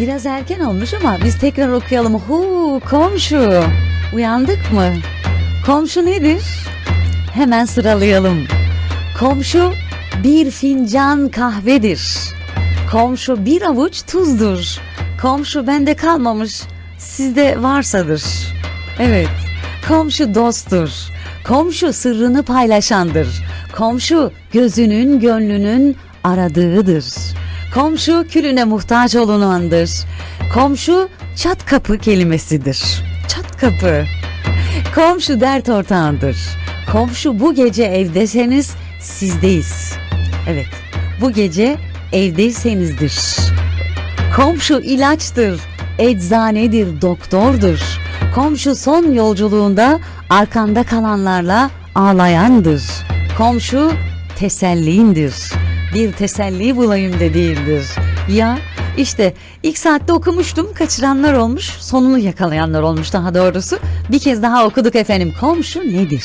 Biraz erken olmuş ama biz tekrar okuyalım. Hu komşu. Uyandık mı? Komşu nedir? Hemen sıralayalım. Komşu bir fincan kahvedir. Komşu bir avuç tuzdur. Komşu bende kalmamış, sizde varsadır. Evet, komşu dosttur. Komşu sırrını paylaşandır. Komşu gözünün gönlünün aradığıdır. Komşu külüne muhtaç olunandır. Komşu çat kapı kelimesidir. Çat kapı. Komşu dert ortağındır. Komşu bu gece evdeseniz sizdeyiz. Evet, bu gece evdeysenizdir. Komşu ilaçtır, eczanedir, doktordur. Komşu son yolculuğunda arkanda kalanlarla ağlayandır. Komşu tesellindir. Bir teselli bulayım da değildir. Ya işte ilk saatte okumuştum kaçıranlar olmuş sonunu yakalayanlar olmuş daha doğrusu. Bir kez daha okuduk efendim komşu nedir?